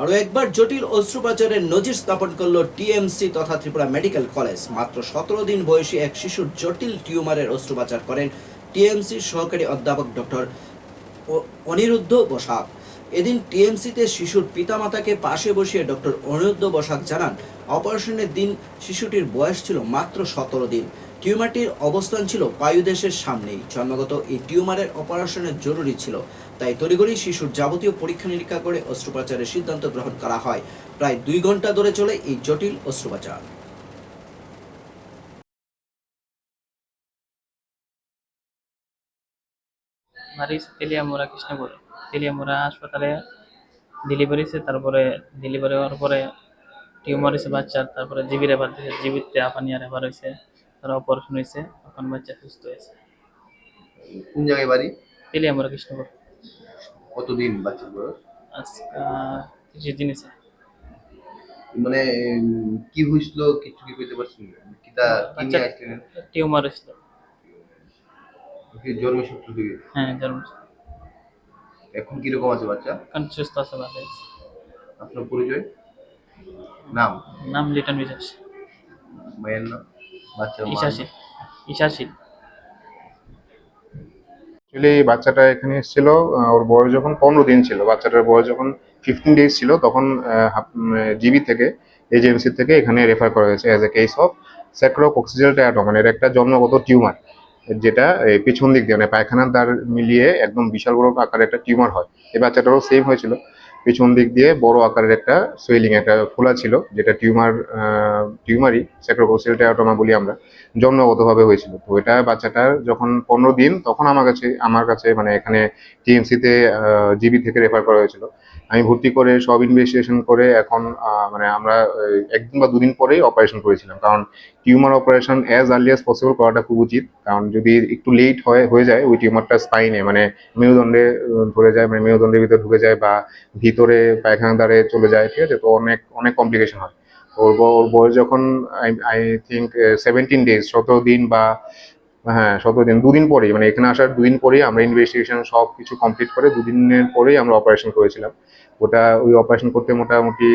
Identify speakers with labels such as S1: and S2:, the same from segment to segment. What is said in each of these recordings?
S1: আরও একবার জটিল অস্ত্রোপচারের নজির স্থাপন করল টিএমসি তথা ত্রিপুরা মেডিকেল কলেজ। মাত্র সতেরো দিন বয়সী এক শিশুর জটিল টিউমারের অস্ত্রোপচার করেন টিএমসির সহকারী অধ্যাপক ডক্টর অনিরুদ্ধ বসাক। এদিন টিএমসিতে শিশুর পিতামাতাকে পাশে বসিয়ে ডক্টর অনিরুদ্ধ বসাক জানান, অপারেশনের দিন শিশুটির বয়স ছিল মাত্র সতেরো দিন। টিউমারটির অবস্থান ছিল পায়ুদেশের সামনেই। জন্মগত এই টিউমারের অপারেশনের জরুরি ছিল, তাই তড়িঘড়ি শিশুর যাবতীয় পরীক্ষা নিরীক্ষা করে অস্ত্রোপচারের সিদ্ধান্ত গ্রহণ করা হয়। প্রায় দুই ঘণ্টা ধরে চলে এই জটিল অস্ত্রোপচার।
S2: বাড়ি তেলিয়ামুড়া কৃষ্ণপুর তেলিয়ামুড়া হাসপাতালে ডেলিভারি হয়েছে তারপরে ডেলিভারি হওয়ার পরে টিউমার হয়েছে বাচ্চার, তারপরে জিবি রেফার দিয়েছে জিবিতে আপানিয়া রেফার হয়েছে। তারা অপারেশন হয়েছে এখন বাচ্চা সুস্থ হয়েছে।
S3: কোন জায়গায় বাড়ি?
S2: তেলিয়ামুড়া কৃষ্ণপুর।
S3: কতদিন বাচ্চা বয়স?
S2: আজকে তিরিশ দিন হয়েছে
S3: মানে কি হয়েছিল কিছু কি পেতে পারছেন কি নিয়ে আসছিলেন
S2: টিউমার হয়েছিল।
S3: কি জন্মের সূত্র থেকে
S2: হ্যাঁ জন্ম
S3: এখন আছে বাচ্চা?
S2: এখন সুস্থ আছে ভালো
S3: আপনার পরিচয়? নাম?
S2: নাম লিটন বিশ্বাস।
S3: মায়ের নাম?
S2: ঈশাশীল। ঈশাশীল।
S4: অ্যাকচুয়ালি বাচ্চাটা এখানে এসেছিল ওর বয়স যখন পনেরো দিন ছিল বাচ্চাটার বয়স যখন ফিফটিন ডেজ ছিল তখন জিবি থেকে এজেন্সি থেকে এখানে রেফার করা হয়েছে as a case of sacrococcygeal teratoma মানে এর একটা জন্মগত টিউমার যেটা এই পিছন দিক দিয়ে মানে পায়খানার দ্বার মিলিয়ে একদম বিশাল বড় আকারের একটা টিউমার হয়। এই বাচ্চাটারও সেম হয়েছিল। পিছন দিক দিয়ে বড় আকারের একটা সোয়েলিং একটা ফোলা ছিল, যেটা টিউমার টিউমারই স্যাক্রোকক্সিজাল টায়োটোমা বলি আমরা, জন্মগতভাবে হয়েছিল। তো এটা বাচ্চাটার যখন পনেরো দিন, তখন আমার কাছে আমার কাছে মানে এখানে টিএমসিতে জিবি থেকে রেফার করা হয়েছিল। আমি ভর্তি করে সব ইনভেস্টিগেশন করে এখন মানে আমরা একদিন বা দুদিন পরেই অপারেশন করেছিলাম। কারণ tumour operation as early as possible করাটা খুব উচিত। কারণ যদি একটু লেট হয়, হয়ে যায়, ওই টিউমারটা স্পাইনে মানে মেরুদণ্ডে ধরে যায় মানে মেরুদণ্ডের ভিতরে ঢুকে যায় বা ভিতরে পায়খানা দ্বারে চলে যায়, ঠিক আছে? তো অনেক অনেক কমপ্লিকেশন হয়। ওর ওর বয়স যখন আই থিঙ্ক সেভেন্টিন ডেজ সতেরো দিন বা হ্যাঁ সতেরো দিন দুদিন পরেই মানে এখানে আসার দুদিন পরেই আমরা ইনভেস্টিগেশন সব কিছু কমপ্লিট করে দুদিনের পরেই আমরা অপারেশন করেছিলাম। ওটা ওই অপারেশন করতে মোটামুটি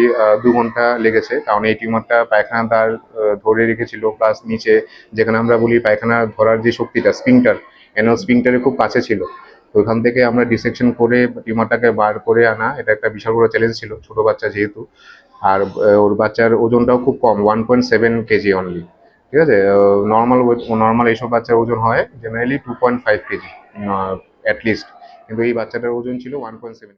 S4: দু ঘণ্টা লেগেছে কারণ এই টিউমারটা পায়খানা আহ, ধরে রেখেছিল প্লাস নিচে যেখানে আমরা বলি পায়খানা ধরার যে শক্তিটা স্পিংটার এনও স্পিংটারের খুব কাছে ছিল। তো ওখান থেকে আমরা ডিসেকশন করে টিউমারটাকে বার করে আনা এটা একটা বিশাল বড় চ্যালেঞ্জ ছিল ছোট বাচ্চা যেহেতু। আর ওর বাচ্চার ওজনটাও খুব কম one point seven KG only ঠিক আছে? নর্মাল নর্মাল এইসব বাচ্চার ওজন হয় generally two point five KG at least কিন্তু এই বাচ্চাটার ওজন ছিল ওয়ান পয়েন্ট সেভেন